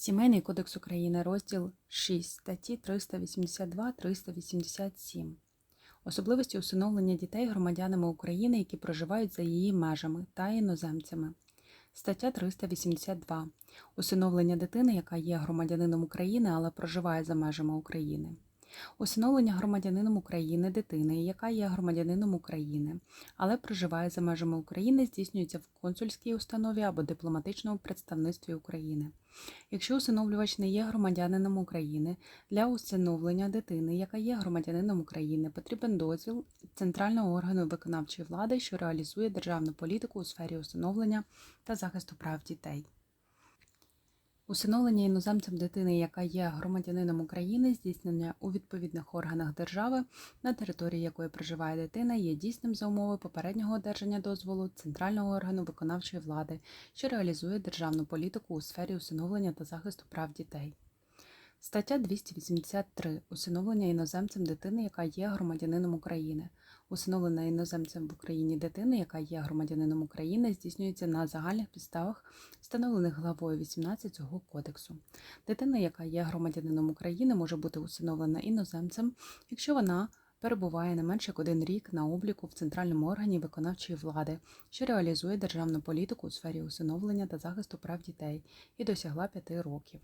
Сімейний кодекс України, розділ 6, статті 382-387. Особливості усиновлення дітей громадянами України, які проживають за її межами та іноземцями. Стаття 382. Усиновлення дитини, яка є громадянином України, але проживає за межами України. Усиновлення громадянином України дитини, яка є громадянином України, але проживає за межами України, здійснюється в консульській установі або дипломатичному представництві України. Якщо усиновлювач не є громадянином України, для усиновлення дитини, яка є громадянином України, потрібен дозвіл центрального органу виконавчої влади, що реалізує державну політику у сфері усиновлення та захисту прав дітей. Усиновлення іноземцем дитини, яка є громадянином України, здійснення у відповідних органах держави, на території якої проживає дитина, є дійсним за умови попереднього одержання дозволу центрального органу виконавчої влади, що реалізує державну політику у сфері усиновлення та захисту прав дітей. Стаття 283. Усиновлення іноземцем дитини, яка є громадянином України. Усиновлена іноземцем в Україні дитини, яка є громадянином України, здійснюється на загальних підставах, встановлених главою 18 цього кодексу. Дитина, яка є громадянином України, може бути усиновлена іноземцем, якщо вона перебуває не менше як один рік на обліку в центральному органі виконавчої влади, що реалізує державну політику у сфері усиновлення та захисту прав дітей і досягла 5 років.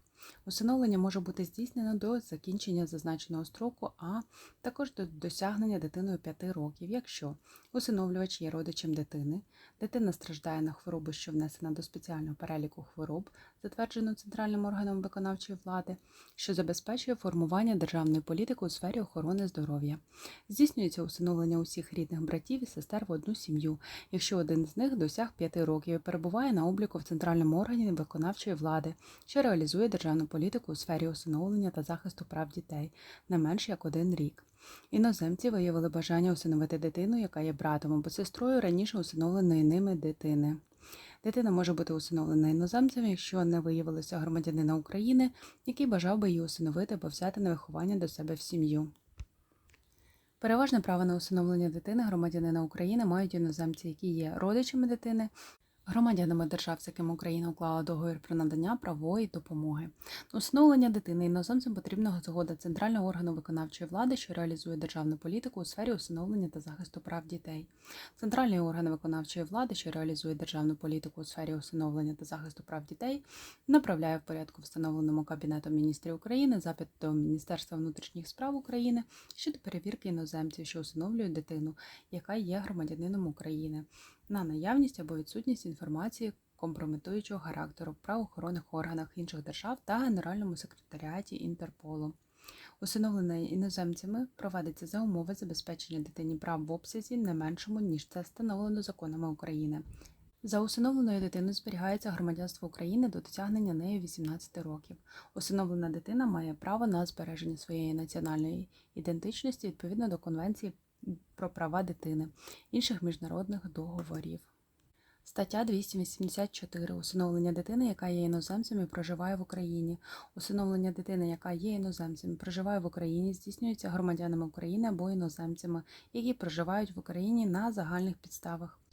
Усиновлення може бути здійснено до закінчення зазначеного строку, а також до досягнення дитиною 5 років, якщо усиновлювач є родичем дитини, дитина страждає на хворобу, що внесена до спеціального переліку хвороб, затвердженого центральним органом виконавчої влади, що забезпечує формування державної політики у сфері охорони здоров'я. Здійснюється усиновлення усіх рідних братів і сестер в одну сім'ю, якщо один з них досяг 5 років і перебуває на обліку в центральному органі виконавчої влади, що реалізує державну політику у сфері усиновлення та захисту прав дітей не менш як один рік. Іноземці виявили бажання усиновити дитину, яка є братом або сестрою раніше усиновленої ними дитини. Дитина може бути усиновлена іноземцем, якщо не виявилося громадянина України, який бажав би її усиновити або взяти на виховання до себе в сім'ю. Переважне право на усиновлення дитини громадянина України мають іноземці, які є родичами дитини, громадянами держав, з якими Україна уклала договір про надання правової допомоги. Усиновлення дитини іноземцям потрібна згода центрального органу виконавчої влади, що реалізує державну політику у сфері усиновлення та захисту прав дітей. Центральний орган виконавчої влади, що реалізує державну політику у сфері усиновлення та захисту прав дітей, направляє в порядку, встановленому Кабінетом міністрів України, запит до Міністерства внутрішніх справ України щодо перевірки іноземців, що усиновлюють дитину, яка є громадянином України, на наявність або відсутність інформації компрометуючого характеру в правоохоронних органах інших держав та Генеральному секретаріаті Інтерполу. Усиновлення іноземцями проводиться за умови забезпечення дитині прав в обсязі не меншому, ніж це встановлено законами України. За усиновленою дитиною зберігається громадянство України до досягнення нею 18 років. Усиновлена дитина має право на збереження своєї національної ідентичності відповідно до Конвенції про права дитини, інших міжнародних договорів. Стаття 284. Усиновлення дитини, яка є іноземцем і проживає в Україні. Усиновлення дитини, яка є іноземцем і проживає в Україні, здійснюється громадянами України або іноземцями, які проживають в Україні на загальних підставах.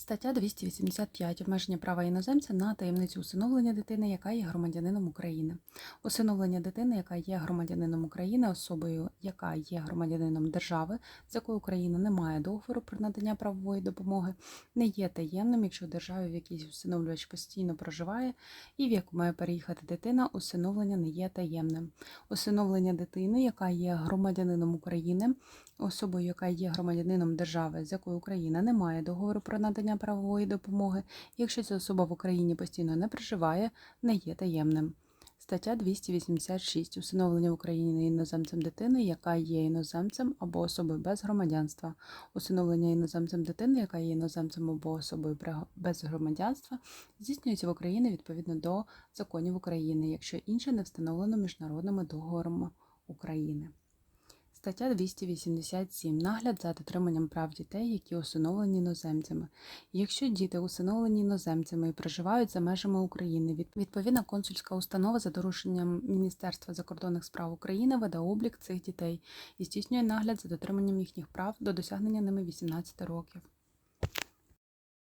Стаття 285. Обмеження права іноземця на таємницю усиновлення дитини, яка є громадянином України. Усиновлення дитини, яка є громадянином України, особою, яка є громадянином держави, з якою Україна не має договору про надання правової допомоги, не є таємним, якщо в державі, в якій усиновлювач постійно проживає, і в яку має переїхати дитина, усиновлення не є таємним. Усиновлення дитини, яка є громадянином України, особою, яка є громадянином держави, з якою Україна не має договору про надання правової допомоги, якщо ця особа в Україні постійно не проживає, не є таємним. Стаття 286. Усиновлення в Україні іноземцем дитини, яка є іноземцем або особою без громадянства. Усиновлення іноземцем дитини, яка є іноземцем або особою без громадянства, здійснюється в Україні відповідно до законів України, якщо інше не встановлено міжнародними договорами України. Стаття 287. Нагляд за дотриманням прав дітей, які усиновлені іноземцями. Якщо діти усиновлені іноземцями і проживають за межами України, відповідна консульська установа за дорушенням Міністерства закордонних справ України веде облік цих дітей і здійснює нагляд за дотриманням їхніх прав до досягнення ними 18 років.